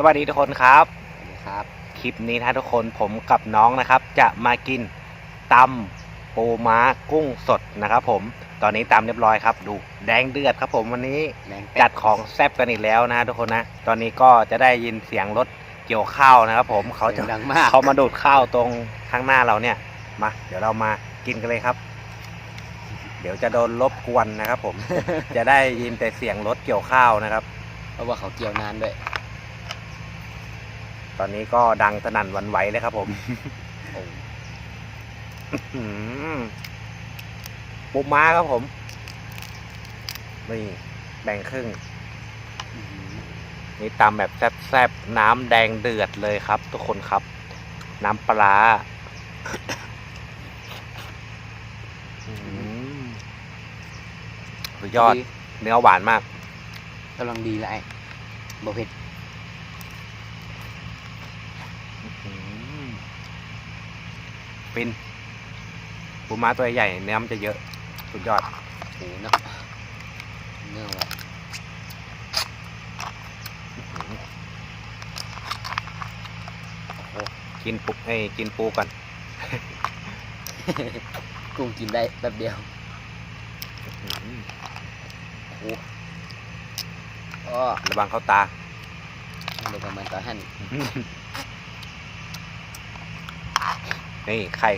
สวัสดีทุกคนครับครับ คลิปนี้นะทุกคนผมกับน้องนะครับ จะมากินตำปูม้ากุ้งสดนะครับ ผม ตอนนี้ตำเรียบร้อยครับ ดูแดงเดือดครับ ผมวันนี้แรงจัดของแซ่บกันอีกแล้วนะทุกคนนะ ตอนนี้ก็จะได้ยินเสียงรถเกี่ยวข้าวนะครับ ผมเขาจะสียงดังมาก เขามาดูดข้าวตรงข้างหน้าเราเนี่ย มา เดี๋ยวเรามากินกันเลยครับ เดี๋ยวจะโดนรบกวนนะครับ ผม จะได้ยินแต่เสียงรถเกี่ยวข้าวนะครับ เพราะว่าเขาเกี่ยวนานด้วย ตอนนี้ก็ดังสนั่นหวันไหวเลยครับผมโอ้อืมปูม้าครับผม นี่แบ่งครึ่งอื้อหือนี่ตำแบบแซ่บๆ น้ำแดงเดือดเลยครับ ทุกคนครับ น้ำปลาร้าอืมสุดยอด เนื้อหวานมากกำลังดีเลยไอ้บ่เผ็ด อืม ฟินปูม้าตัวใหญ่เนื้อมันจะเยอะ สุดยอดโอ้เนาะเนื้อว่ะกินปุกเอ้ยกินปูก่อน กุ้งกินได้แป๊บเดียวอืมโอ้อ้อระวังเข้าตาเดี๋ยวประมาณต่อหั่น นี่ไข่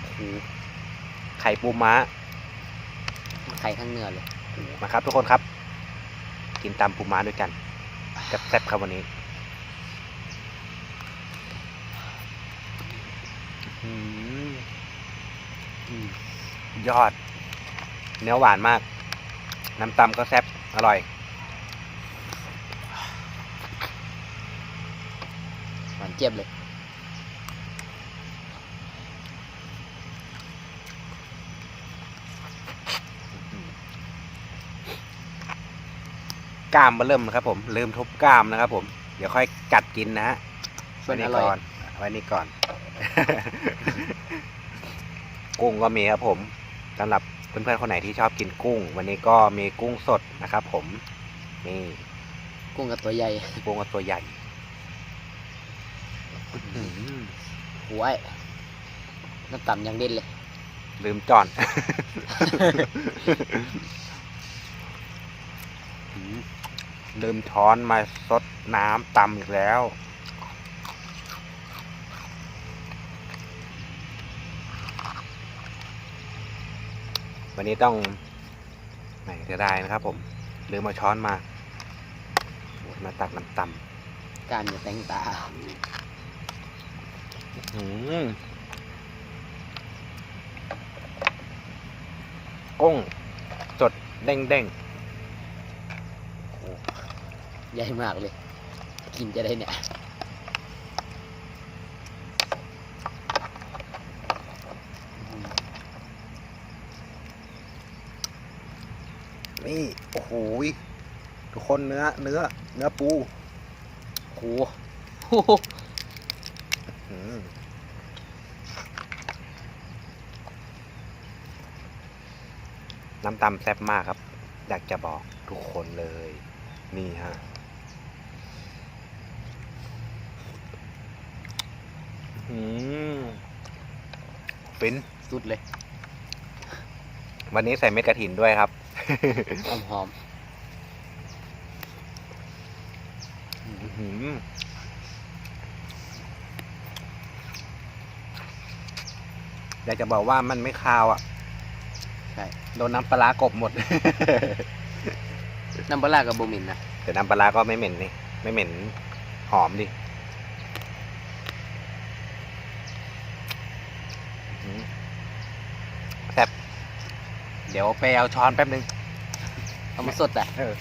โอ้โหไข่ปูม้า ไข่ข้างเนื้อเลย มาครับทุกคนครับ กินตำปูม้าด้วยกันกับแซ่บครับวันนี้อืมอืมยอด เนื้อหวานมาก น้ำตำก็แซ่บอร่อย หวานเจี๊ยบเลย กล้ามมาเริ่มนะครับผมลืมทุบกล้ามนะครับผม เดี๋ยวค่อยกัดกินนะฮะส่วนไว้อนี่ร่อยก่อนไว้นี่ก่อน กุ้งก็มีครับผมสำหรับเพื่อนๆคนไหนที่ชอบกินกุ้ง วันนี้ก็มีกุ้งสดนะครับ ผมนี่กุ้งกับตัวใหญ่กุ้งก็ตัวใหญ่อื้อหือหัวไอ้น้ำต่ำยังเด่นเลย ลืมจอนอื้อ ลืมช้อนมาซดน้ำตำอีกแล้ว วันนี้ต้องไหนจะได้นะครับผมลืมมาช้อนมาโอ้ยมาตักน้ำตำการอย่าแต่งตาอืมกุ้งสดเด้งเด้ง ใหญ่มากเลย กินจะได้เนี่ยๆนี่โอ้โหยทุกคนเนื้อ เนื้อ เนื้อปูโอ้โหอืมน้ำตำแซ่บมากครับ อยากจะบอกทุกคนเลย นี่ฮะ อืมฟินสุดเลย วันนี้ใส่เม็ดกระถินด้วยครับ หอมหอมอื้อหืออยากจะบอกว่ามันไม่คาวอะ ใช่ โดนน้ำปลาร้ากบหมด น้ำปลาร้ากับโบหมินนะแต่น้ำปลาร้าก็ไม่เหม็นนี่ ไม่เหม็นหอมดิอื้อหือแซ่บ เดี๋ยวไปเอาช้อนแป๊บนึง เอามาสดอะเออ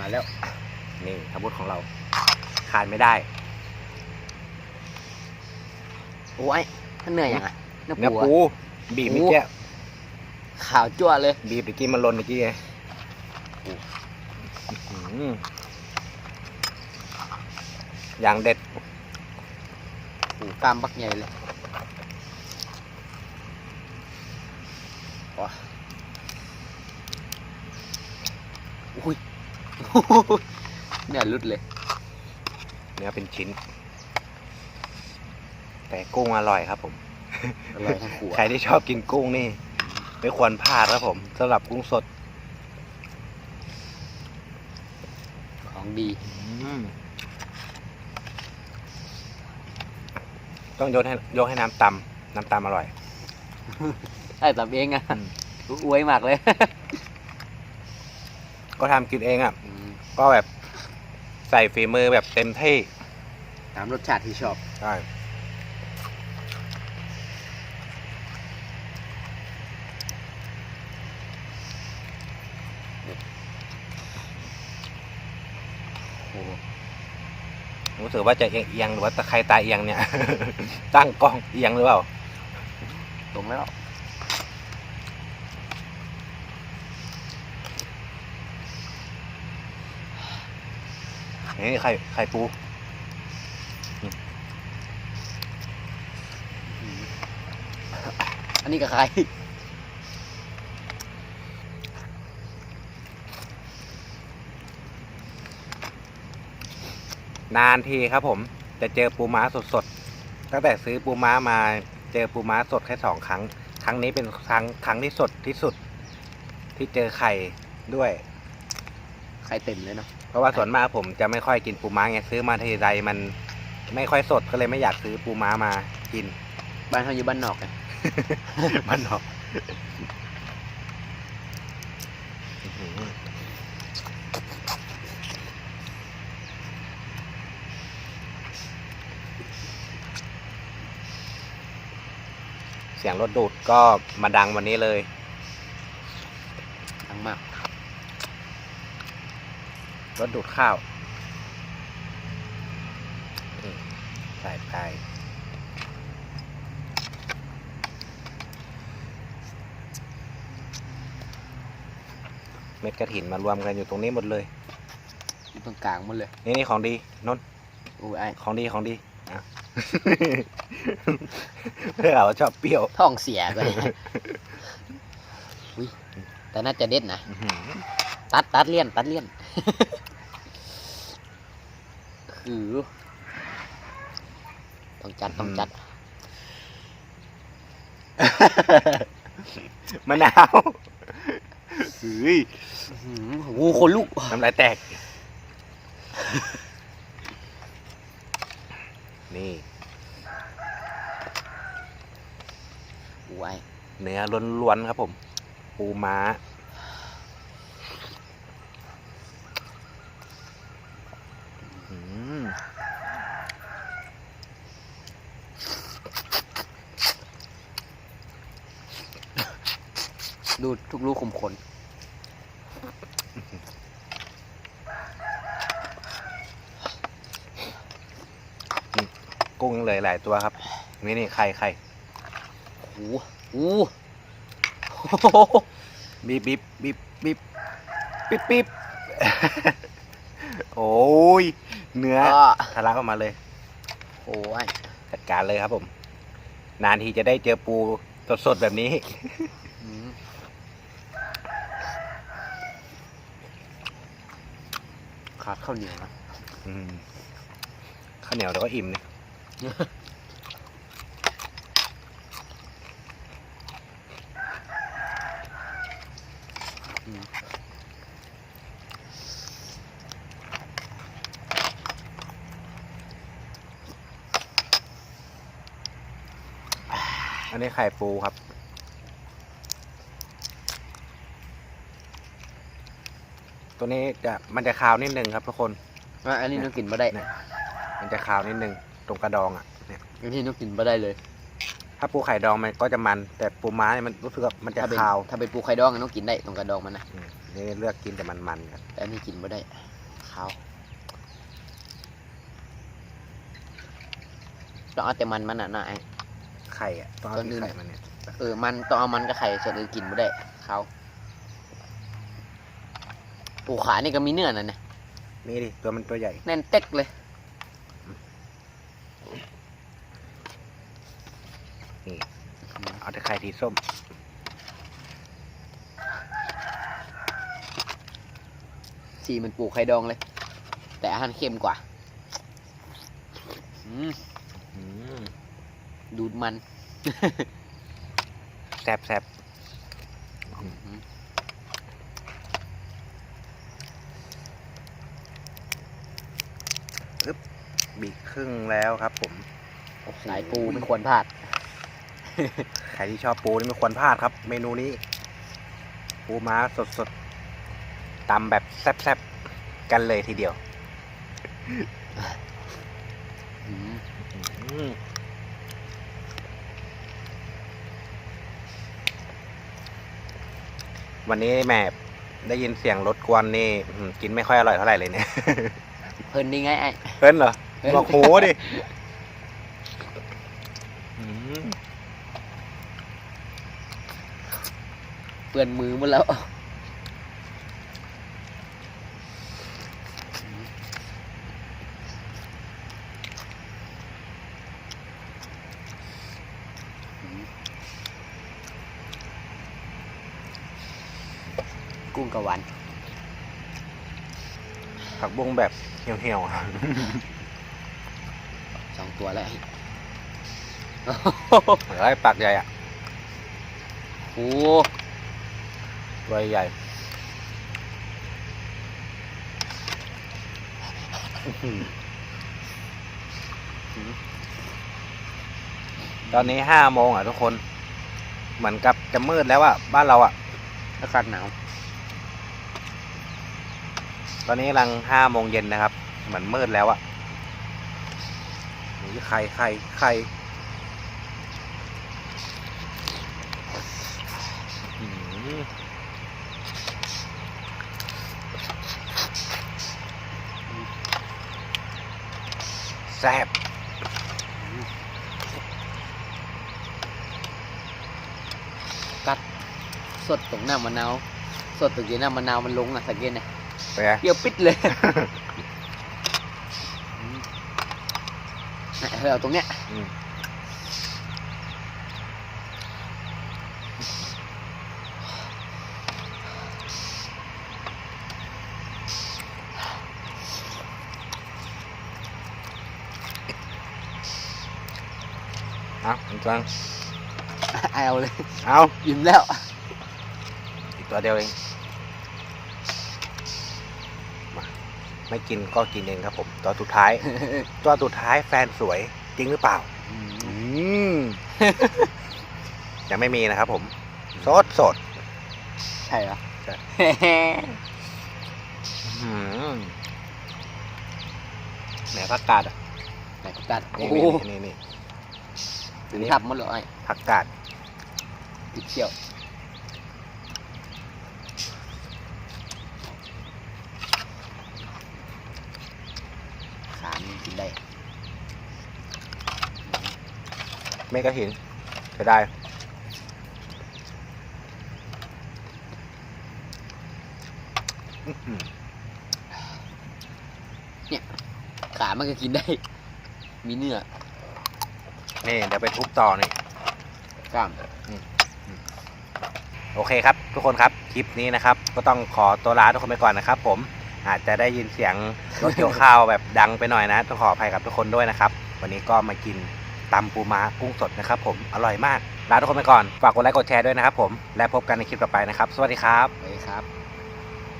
มาแล้ว นี่อาวุธของเราขาดไม่ได้ โอ้ยท่านเหนื่อยยังอะเนื้อเนื้อปูปูอะบีบโอ้เมื่อกี้ขาวจั่วเลย บีบเมื่อกี้มันหลนเมื่อกี้ไงอื้อหืออย่างเด็ดปูกล้ามบักใหญ่เลยว้าอุ้ย เนี่ยรุดเลย เนื้อเป็นชิ้น แต่กุ้งอร่อยครับ ผม อร่อยทั้งคู่ใครที่ชอบกินกุ้งนี่ ไม่ควรพลาดครับผมสำหรับกุ้งสด ของดี ต้องยกให้ยกให้น้ำตำน้ำตำอร่อย ได้ตำเองอะอืม อวยมากเลย ก็ทำกินเองอะอืมก็แบบ ใส่ฝีมือแบบเต็มที่ตามรสชาติที่ชอบ ใช่รู้สึกว่าจะเอียงๆหรือว่าตะไคร้ตาเอียงเนี่ย ตั้งกล้องเอียงหรือเปล่า ตรงแล้ว นี่ไข่ไข่ปูอันนี้กับใครนานทีครับผมจะเจอปูม้าสดๆ ตั้งแต่ซื้อปูม้ามาเจอปูม้าสดแค่สองครั้ง ครั้งนี้เป็นครั้งครั้งที่สดที่สุด ที่เจอไข่ด้วยใครเต็มเลยเนาะ เพราะว่าส่วนมากผมจะไม่ค่อยกินปูม้าไงซื้อมาทีไรมันไม่ค่อยสดก็เลยไม่อยากซื้อปูม้ามากิน บ้านเขาอยู่บ้านนอกไง มันหรอกอื้อหือเสียงรถดูดก็มาดังวันนี้เลย ดังมาก รถดูดข้าวอืมใส่ไปเม็ดกระถินมารวมกันอยู่ตรงนี้หมดเลยอยู่ตรงกลางหมดเลย นี่นี่ของดีนนท์อู้ไอ้ของดีของดีอะเพื่อเราชอบเปรี้ยวท้องเสียก็เลยอุ้ยแต่น่าจะเด็ดนะอื้อหือตัดตัดเลี่ยน ตัดเลี่ยน คือต้องจัดต้องจัด มะนาวเฮ้ยอื้อหือโอ้โหคนลุกน้ำลายแตก นี่อู้ไอ้เนื้อล้วนๆครับผม ปูม้า ดูทุกลูกคมขนกุ้งยังเหลยหลายตัวครับ นี่นี่ไข่ไข่โอ้โหโอ้บีบบีบบีบบีบปิ๊บปิ๊บโอ้ย เนื้อทะลักออกมาเลย โอ้ยจัดการเลยครับผม นานทีจะได้เจอปูสดๆแบบนี้ อืม ขาดข้าวเหนียวนะอืมข้าวเหนียวเดี๋ยวก็อิ่มเนี่ยอืมอันนี้ไข่ปูครับ ตัวนี้จะมันจะคาวนิดนึงครับทุกคนอะอันนี้น้องกินมาได้เนี่ยมันจะคาวนิดนึงตรงกระดองอะเนี่ยอันนี้น้องกินมาได้เลย ถ้าปูไข่ดองมันก็จะมัน แต่ปูม้าเนี่ยมันรู้สึกว่ามันจะถ้าเป็นคาวถ้าเป็นปูไข่ดองอะน้องกินได้ตรงกระดองมันนะอืมนี่เลือกกินแต่มันมันๆครับแต่อันนี้กินมาได้ขาวต้องเอาแต่มันมันอะนะไอ้คข่อะต้องเอาตัวอื่ที่นไข่มันเนี่ย เออ มันต้องเอามันกับไข่ส่วนอื่นกินไม่ได้เขา โอ้ขานี่ก็มีเนื้อนะเนี่ยนี่ดิตัวมันตัวใหญ่ แน่นเต็กเลยนี่เอาแต่ไข่ทีส้ม สีมันปูไข่ดองเลย แต่อาหารเค็มกว่า อืมอืมดูดมันแซ่บแซ่บ บีบครึ่งแล้วครับผมสายปูไม่ควรพลาด ใครที่ชอบปูนี่ไม่ควรพลาดครับ เมนูนี้ ปูม้าสดสดๆตำแบบแซ่บๆ กันเลยทีเดียวอืมอืมวันนี้แม่ได้ยินเสียงรถกวนนี่อืมกินไม่ค่อยอร่อยเท่าไหร่เลยเนี่ย เพิ่นนี่ไงไอ้เพิ่นเหรอ เพิ่นบอกโหดิอืมเปื้อนมือหมดแล้วกุ้งกะหวานผักบุ้งแบบเหี่ยวๆอะ สองตัวแล้วแล้วไอ้ปากใหญ่อะโอ้ตัวใหญ่อื้อหือตอนนี้ห้าโมงอะทุกคน เหมือนกับจะมืดแล้วอะ บ้านเราอะอากาศหนาว ตอนนี้กำลังห้าโมงเย็นนะครับ เหมือนมืดแล้วอะนี่ ไข่ไข่ไข่อื้อหือแซ่บกัดสดตรงหน้ามะนาว สดตรงที่หน้ามะนาวมันลงอะสังเกตนะไปนไงเปรี้ยวปิดเลย เนี่ยเธอเอาตรงเนี้ยอืมเอาคุณจังเอาเลย เอา ยิ้มแล้ว อีกตัวเดียวเอง มา ไม่กินก็กินเองครับผมตัวสุดท้ายตัวสุดท้ายแฟนสวยจริงหรือเปล่า อืม ยังไม่มีนะครับผม สดสดใช่เหรอ ใช่ อืมไหนผักกาดอะไหนผักกาดโอ้นี่โหนี่นี่นี่ถึงทับหมดเลยไอ้ผักกาดติดเชี่ยวขามันกินได้ ไม่กระหินเสียดายอื้อหือขามันก็กินได้ มีเนื้อ นี่เดี๋ยวไปทุบต่อนี่กล้ามโอเคครับ ทุกคนครับ คลิปนี้นะครับ ก็ต้องขอตัวลาทุกคนไปก่อนนะครับ ผมอาจจะได้ยินเสียงรถเกี่ยวข้าวแบบดังไปหน่อยนะ ต้องขออภัยกับทุกคนด้วยนะครับ วันนี้ก็มากิน ตำปูม้ากุ้งสดนะครับผมอร่อยมากลาทุกคนไปก่อนฝากกดไลค์กดแชร์ด้วยนะครับผมและพบกันในคลิปต่อไปนะครับ สวัสดีครับไปครับ